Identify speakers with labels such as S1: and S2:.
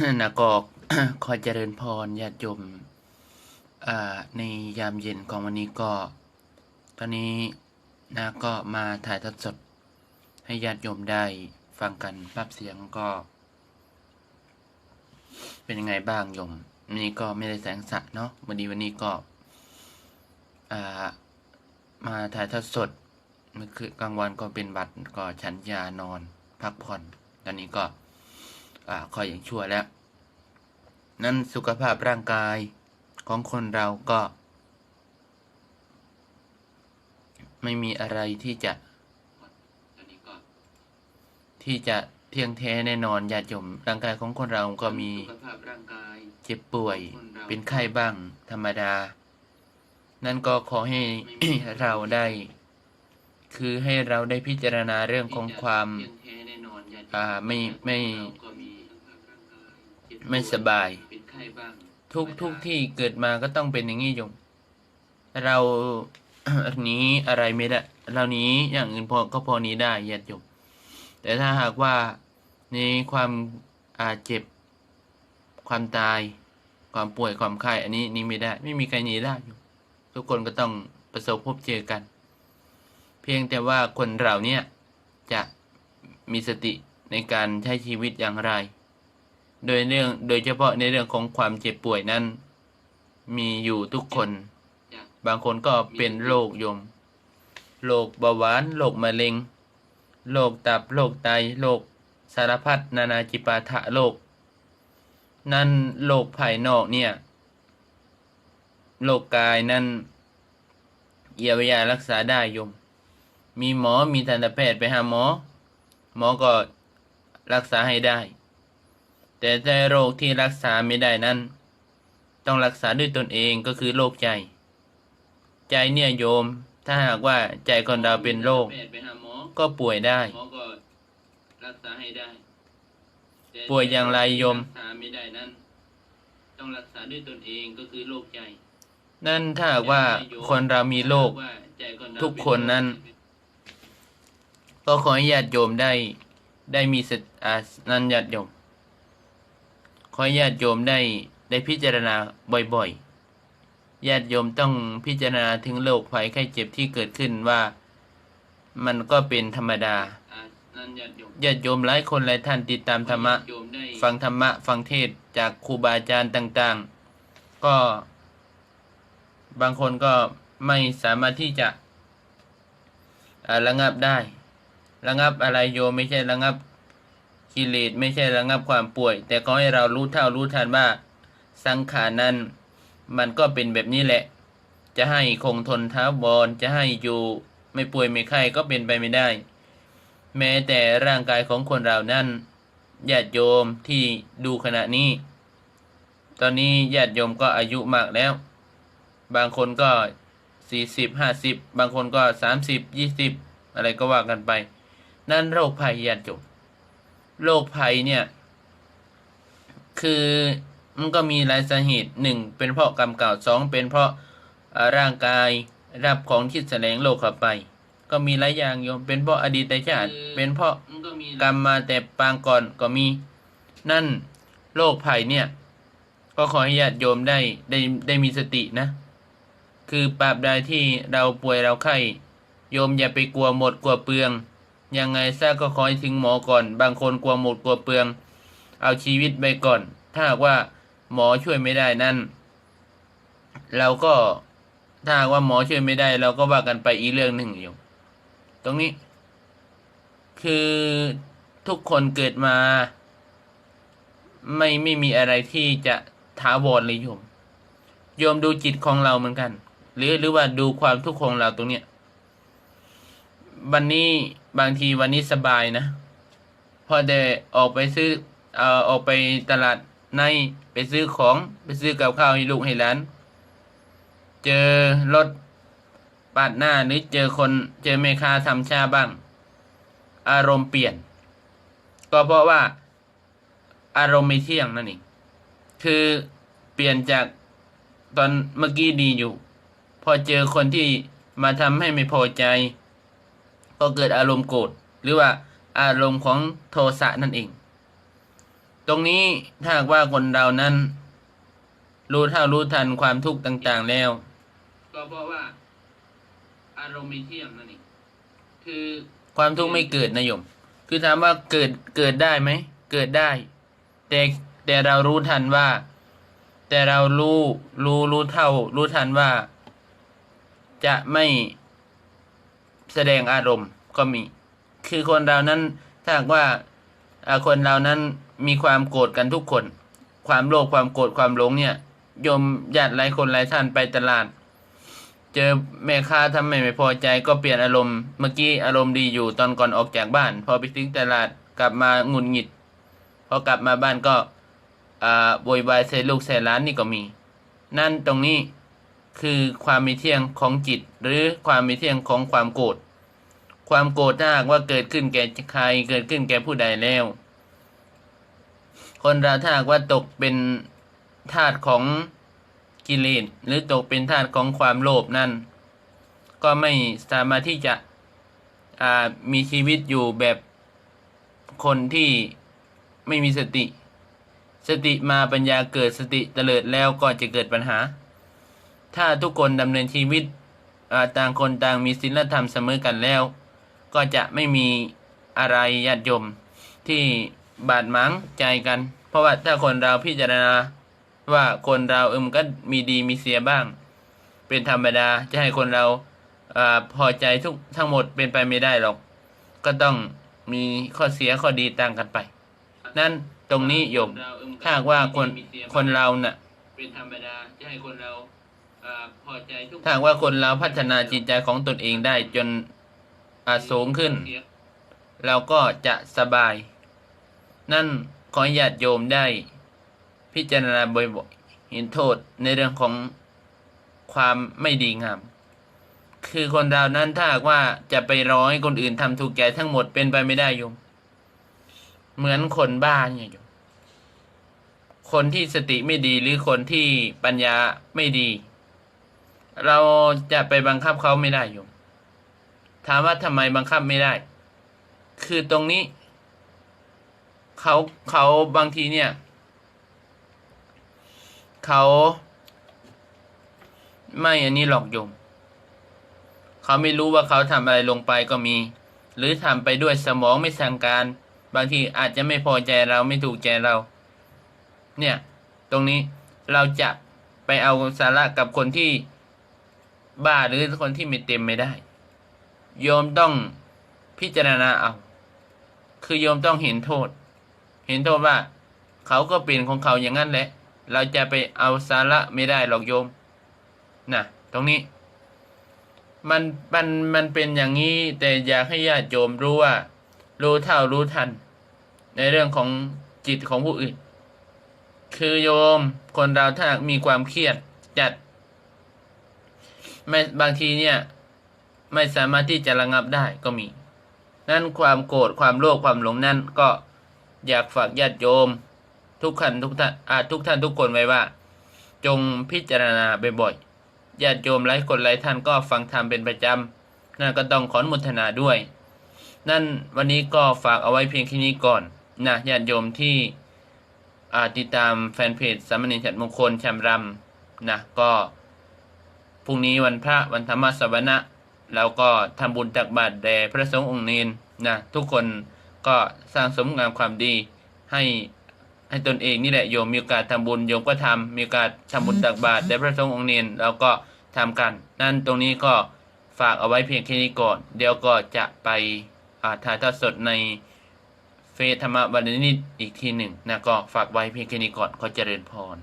S1: นะก็ขอเจริญพรญาติโยมอ่าในยามเย็นของวันนี้ก็ ตอนนี้นะก็มาถ่ายทอดสด ให้ญาติโยมได้ฟังกันภาพเสียงก็ เป็นยังไงบ้างโยมวันนี้ก็ไม่ได้แสงสะเนาะวันนี้วันนี้ก็อ่ามาถ่ายทอดสดเมื่อคืนกลางวันก็เป็นบัตรก็ฉันยานอน พักผ่อน ตอนนี้ก็ อ่าคอยอย่างชั่วแล้ว นั้นสุขภาพร่างกายของคนเราก็ ไม่มีอะไรที่จะ ที่จะเที่ยงแท้แน่นอนญาติโยมร่างกายของคนเราก็มีเจ็บป่วย
S2: เป็
S1: นไข้บ้างธรรมดา นั่นก็ขอให้เราได้ คือให้เราได้พิจารณาเรื่องของความ
S2: เที่ยงแท้แน่นอนญาติโย
S1: อ่าไม่ไม่ ไม่สบาย ทุกทุกที่เกิดมาก็ต้องเป็นอย่างนี้โยมเราหนี้อะไรไม่ได้เรานี้อย่างอื่นพอก็พอนี้ได้ญาติโยมแต่ถ้าหากว่าในความอาเจ็บ ความตาย ความป่วยความไข้อันนี้นี้ไม่ได้ ไม่มีใครหนีได้โยมทุกคนก็ต้องประสบพบเจอกัน เพียงแต่ว่าคนเราเนี่ยจะมีสติในการใช้ชีวิตอย่างไร โดยเรื่องโดยเฉพาะในเรื่องของความเจ็บป่วยนั้น มีอยู่ทุกคน บางคนก็เป็นโรคยมโรคเบาหวานโรคมะเร็งโรคตับโรคไตโรคสารพัดนานาจิปาถะโรคนั่นโรคภายนอกเนี่ยโรคกายนั่นเยียวยารักษาได้ยม มีหมอมีทันตแพทย์ไปหาหมอ หมอก็รักษาให้ได้ แต่ถ้าโรคที่รักษาไม่ได้นั้น ต้องรักษาด้วยตนเองก็คือโรคใจ ใจเนี่ยโยม ถ้าหากว่าใจคนเราเป็นโรค
S2: แพทย์ไปหาหมอ
S1: ก็ป่วยได้
S2: หมอก็รักษาให้ได้แต่
S1: ป่วยอย่างไรโยม
S2: รักษาไม่ได้นั้นต้องรักษาด้วยตนเองก็คือโรคใจ
S1: นั่นถ้าหากว่าคนเรามีโรค
S2: ว่าใจคนเรา
S1: ทุกคนนั้น ก็ขอให้ญาติโยมได้ได้มีสติอ่านั่นญาติโยมข อให้ญาติโยมได้ได้พิจารณาบ่อยๆ ญาติโยมต้องพิจารณาถึงโรคภัยไข้เจ็บที่เกิดขึ้นว่ามันก็เป็นธรรมดา
S2: ญาติโยม
S1: หลายคนหลายท่านติดตามธรรมะ ฟังธรรมะ ฟังเทศจากครูบาอาจารย์ต่าง ๆ ก็บางคนก็ไม่สามารถที่จะระงับได้ ระงับอะไรโยมไม่ใช่ระงับ กิเลสไม่ใช่ระงับความป่วย แต่ก็ให้เรารู้เท่ารู้ทันว่า สังขารนั้น มันก็เป็นแบบนี้แหละ จะให้คงทนท้าวรจะให้อยู่ไม่ป่วยไม่ไข้ก็เป็นไปไม่ได้ แม้แต่ร่างกายของคนเรานั้นญาติโยมที่ดูขณะนี้ ตอนนี้ญาติโยมก็อายุมากแล้ว บางคนก็สี่สิบห้าสิบบางคนก็สามสิบยี่สิบอะไรก็ว่ากันไป นั่นโรคภัยญาติโยม โรคภัยเนี่ย คือมันก็มีหลายสาเหตุหนึ่งเป็นเพราะกรรมเก่าสองเป็นเพราะอ่าร่างกายรับของที่แสลงโลกเข้าไป ก็มีหลายอย่างโยมเป็นเพราะอดีตชาติ เป็นเพราะ
S2: มันก็มี
S1: กรรมมาแต่ปางก่อนก็มี นั่นโรคภัยเนี่ย ก็ขอให้ญาติโยมได้ได้ได้มีสตินะ คือปราบใดที่เราป่วยเราไข้โยมอย่าไปกลัวหมดกลัวเปลือง ยังไงซะก็ขอให้ถึงหมอก่อน บางคนกลัวหมดกลัวเปลือง เอาชีวิตไปก่อน ถ้าหากว่าหมอช่วยไม่ได้นั่นเราก็ถ้าว่าหมอช่วยไม่ได้ เราก็ว่ากันไปอีกเรื่องหนึ่งโยมตรงนี้ คือทุกคนเกิดมา ไม่ไม่มีอะไรที่จะถาวรเลยโยมโยมดูจิตของเราเหมือนกัน หรือหรือว่าดูความทุกข์ของเราตรงเนี้ยวันนี้ บางทีวันนี้สบายนะ พอได้ออกไปซื้อเอ่อออกไปตลาดในไปซื้อของไปซื้อกับข้าวให้ลูกให้หลาน เจอรถปาดหน้าหรือเจอคนเจอแม่ค้าทำชาบ้าง อารมณ์เปลี่ยน ก็เพราะว่าอารมณ์ไม่เที่ยงนั่นเองคือเปลี่ยนจากตอนเมื่อกี้ดีอยู่ พอเจอคนที่มาทำให้ไม่พอใจ ก็เกิดอารมณ์โกรธหรือว่าอารมณ์ของโทสะนั่นเอง ตรงนี้ถ้าว่าคนเรานั้น รู้เท่ารู้ทันความทุกข์ต่างๆแล้ว
S2: ก็เพราะว่า อารมณ์ไม่เที่ยงนั่นเองคือ
S1: ความทุกข์ไม่เกิดนะโยม คือถามว่าเกิดเกิดได้ไหม เกิดได้ แต่แต่เรารู้ทันว่า แต่เรารู้รู้รู้เท่า รู้ทันว่า จะไม่ แสดงอารมณ์ก็มี คือคนเรานั้นถ้าหากว่าคนเรานั้นมีความโกรธกันทุกคน ความโลภความโกรธความหลงเนี่ยยมญาติหลายคนหลายท่านไปตลาด เจอแม่ค้าทำไมไม่พอใจก็เปลี่ยนอารมณ์เมื่อกี้อารมณ์ดีอยู่ตอนก่อนออกจากบ้าน พอไปถึงตลาดกลับมาหงุดหงิดพอกลับมาบ้านก็อ่าโวยวายใส่ลูกใส่หล้านนี่ก็มี นั่นตรงนี้ คือความมีเที่ยงของจิต หรือความมีเที่ยงของความโกรธความโกรธถ้าหากว่าเกิดขึ้นแก่ใคร เกิดขึ้นแก่ผู้ใดแล้ว คนเราถ้าหากว่าตกเป็นทาสของกิเลสหรือตกเป็นทาสของความโลภนั่น ก็ไม่สามารถที่จะมีชีวิตอยู่แบบคนที่ไม่มีสติ สติมาปัญญาเกิดสติเตลิดแล้วก็จะเกิดปัญหา ถ้าทุกคนดำเนินชีวิตต่างคนต่างมีศีลธรรมเสมอกันแล้ว ก็จะไม่มีอะไรญาติโยมที่บาดหมางใจกัน เพราะว่าถ้าคนเราพิจารณาว่าคนเราเอิมก็มีดีมีเสียบ้าง เป็นธรรมดาจะให้คนเราอพอใจทุกทั้งหมดเป็นไปไม่ได้หรอก ก็ต้องมีข้อเสียข้อดีต่างกันไป นั่นตรงนี้โยมถ้าว่าคนคนเราน่ะ
S2: เป็นธรรมดาจะให้คนเราอ่าพอใจทุก
S1: ถ้าหากว่าคนเราพัฒนาจิตใจของตนเองได้จนอาสูงขึ้น
S2: เรา
S1: ก็จะสบาย นั่นขอญาติโยมได้พิจารณาบ่อยๆเห็นโทษในเรื่องของความไม่ดีงาม คือคนเรานั้นถ้าว่าจะไปร้อยคนอื่นทำถูกใจทั้งหมดเป็นไปไม่ได้โยม เหมือนคนบ้าเนี่ยโยม คนที่สติไม่ดีหรือคนที่ปัญญาไม่ดี เราจะไปบังคับเขาไม่ได้โยม ถามว่าทำไมบังคับไม่ได้ คือตรงนี้ เขาเขาบางทีเนี่ย เขาไม่อันนี้หลอกโยม เขาไม่รู้ว่าเขาทำอะไรลงไปก็มี หรือทำไปด้วยสมองไม่สั่งการ บางทีอาจจะไม่พอใจเราไม่ถูกใจเรา เนี่ย ตรงนี้เราจะไปเอาสาระกับคนที่ บ้าหรือคนที่ไม่เต็มไม่ได้ โยมต้องพิจารณาเอา คือโยมต้องเห็นโทษ เห็นโทษว่า เขาก็เป็นของเขาอย่างนั้นแหละ เราจะไปเอาสาระไม่ได้หรอกโยมนะตรงนี้ มันมันมันเป็นอย่างนี้แต่อยากให้ญาติโยมรู้ว่า รู้เท่ารู้ทัน ในเรื่องของจิตของผู้อื่น คือโยมคนเราถ้ามีความเครียดจัด ไม่บางทีเนี่ยไม่สามารถที่จะระงับได้ก็มี นั่นความโกรธความโลภความหลงนั่นก็อยากฝากญาติโยม ทุกขันทุกท่านอาทุกท่านทุกคนไว้ว่า จงพิจารณาบ่อยๆญาติโยมหลายคนหลายท่านก็ฟังธรรมเป็นประจำนั่นก็ต้องขอนมุทนาด้วย นั่นวันนี้ก็ฝากเอาไว้เพียงแค่นี้ก่อนนะญาติโยมที่อาติดตามแฟนเพจสามเณรฉัตรมงคลชำรำนะก็ รุ่งนี้วันพระวันธรรมสวนะแล้วก็ทำบุญตักบาตรแด่พระสงฆ์องค์เนนนะทุกคนก็สร้างสมงามความดีให้ให้ตนเองนี่แหละโยมมีโอกาสทำบุญโยมก็ทำมีโอกาสทำบุญตักบาตรแด่พระสงฆ์องค์เนนเราก็ทำกัน นั่นตรงนี้ก็ฝากเอาไว้เพียงแค่นี้ก่อน เดี๋ยวก็จะไปอ่าถ่ายทอดสดในเฟซธรรมวันนิดอีกทีหนึ่งนะก็ฝากไว้เพียงแค่นี้ก่อนขอเจริญพร